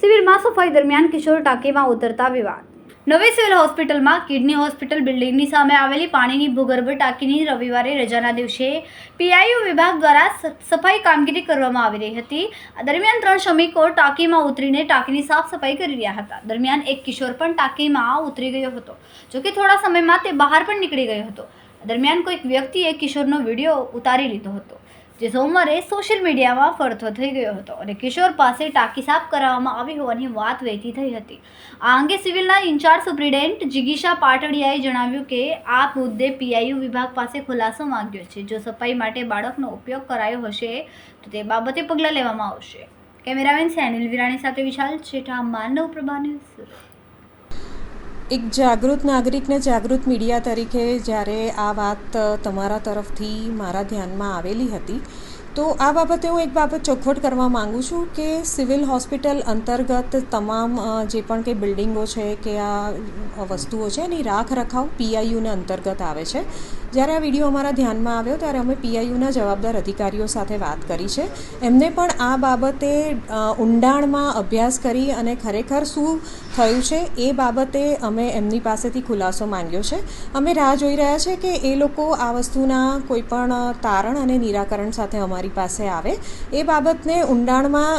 સિવિલમાં સફાઈ દરમિયાન કિશોર ટાંકીમાં ઉતરતા વિવાદ. નવી સિવિલ હોસ્પિટલમાં કિડની હોસ્પિટલ બિલ્ડિંગની સામે આવેલી પાણીની ભૂગર્ભ ટાંકીની રવિવારે રજાના દિવસે પીઆઈયુ વિભાગ દ્વારા સફાઈ કામગીરી કરવામાં આવી રહી હતી. દરમિયાન ત્રણ શ્રમિકો ટાંકીમાં ઉતરીને ટાંકીની સાફ સફાઈ કરી રહ્યા હતા. દરમિયાન એક કિશોર પણ ટાંકીમાં ઉતરી ગયો હતો. જોકે થોડા સમયમાં તે બહાર પણ નીકળી ગયો હતો. દરમિયાન કોઈક વ્યક્તિએ કિશોરનો વીડિયો ઉતારી લીધો હતો, જે સોમવારે સોશિયલ મીડિયામાં ફરતો થઈ ગયો હતો અને કિશોર પાસે ટાંકી સાફ કરાવવામાં આવી હોવાની વાત વહેતી થઈ હતી. આ અંગે સિવિલના ઇન્ચાર્જ સુપ્રિન્ટેન્ટ જિગીશા પાટડિયાએ જણાવ્યું કે, આ મુદ્દે પીઆઈયુ વિભાગ પાસે ખુલાસો માંગ્યો છે. જો સફાઈ માટે બાળકનો ઉપયોગ કરાયો હશે, તો તે બાબતે પગલાં લેવામાં આવશે. કેમેરામેન સેનિલ વિરાણી સાથે વિશાલ છેઠા માનવ પ્રભા ન્યૂઝ. એક જાગૃત નાગરિકને જાગૃત મીડિયા તરીકે જ્યારે આ વાત તમારા તરફથી મારા ધ્યાનમાં આવેલી હતી તો આ બાબતે હું એક બાબત ચોખવટ કરવા માગું છું કે સિવિલ હોસ્પિટલ અંતર્ગત તમામ જે પણ કંઈ બિલ્ડિંગો છે કે આ વસ્તુઓ છે એની રાખ રખાવ પીઆઈયુને અંતર્ગત આવે છે. જ્યારે આ વીડિયો અમારા ધ્યાનમાં આવ્યો ત્યારે અમે પીઆઈયુના જવાબદાર અધિકારીઓ સાથે વાત કરી છે. એમને પણ આ બાબતે ઊંડાણમાં અભ્યાસ કરી અને ખરેખર શું થયું છે એ બાબતે અમે એમની પાસેથી ખુલાસો માંગ્યો છે. અમે રાહ જોઈ રહ્યા છે કે એ લોકો આ વસ્તુના કોઈપણ તારણ અને નિરાકરણ સાથે અમારી પાસે આવે. એ બાબતને ઊંડાણમાં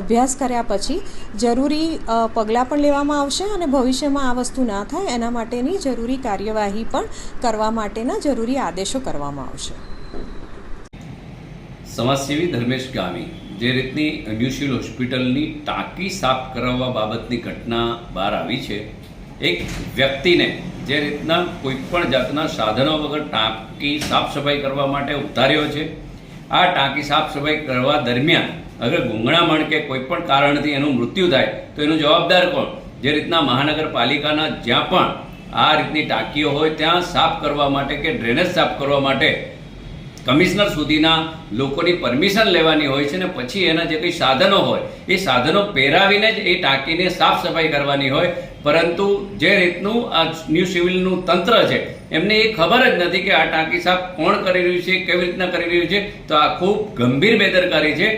અભ્યાસ કર્યા પછી જરૂરી પગલાં પણ લેવામાં આવશે અને ભવિષ્યમાં આ વસ્તુ ના થાય એના માટેની જરૂરી કાર્યવાહી પણ કરવા માટેના જરૂરી આદેશો કરવામાં આવશે. સમાજસેવી ધર્મેશ ગામી, જે રીતની ન્યૂ હોસ્પિટલની ટાંકી સાફ કરાવવા બાબતની ઘટના બહાર આવી છે, એક વ્યક્તિને જે રીતના કોઈ પણ જાતના સાધનો વગર ટાંકી સાફ સફાઈ કરવા માટે ઉતાર્યો છે આ ટાંકી સાફ સફાઈ કરવા દરમિયાન અગર ગુંગળામણ કે કોઈ પણ કારણથી એનું મૃત્યુ થાય, તો એનો જવાબદાર કોણ? જે રીતના મહાનગરપાલિકાના જ્યાં પણ આ રીતની ટાંકીઓ હોય, ત્યાં સાફ કરવા માટે કે ડ્રેનેજ સાફ કરવા માટે કમિશનર સુધીના લોકોની પરમિશન લેવાની હોય છે ને પછી એના જે કંઈ સાધનો હોય, એ સાધનો પહેરાવીને જ એ ટાંકીને સાફ સફાઈ કરવાની હોય પરંતુ જે રીતનું આ ન્યૂ સિવિલનું તંત્ર છે, એમને એ ખબર જ નથી કે આ ટાંકી સાફ કોણ કરી રહ્યું છે, કેવી રીતના કરી રહ્યું છે. તો આ ખૂબ ગંભીર બેદરકારી છે.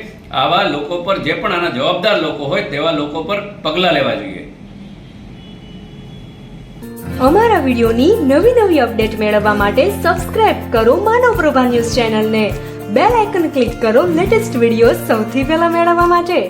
આવા લોકો પર, જે પણ આના જવાબદાર લોકો હોય, તેવા લોકો પર પગલાં લેવા જોઈએ. અમારા વિડીયોની નવી નવી અપડેટ મેળવવા માટે સબસ્ક્રાઇબ કરો માનવ પ્રભા ન્યૂઝ ચેનલને. બેલ આઇકન ક્લિક કરો લેટેસ્ટ વીડિયો સૌથી પહેલા મેળવવા માટે.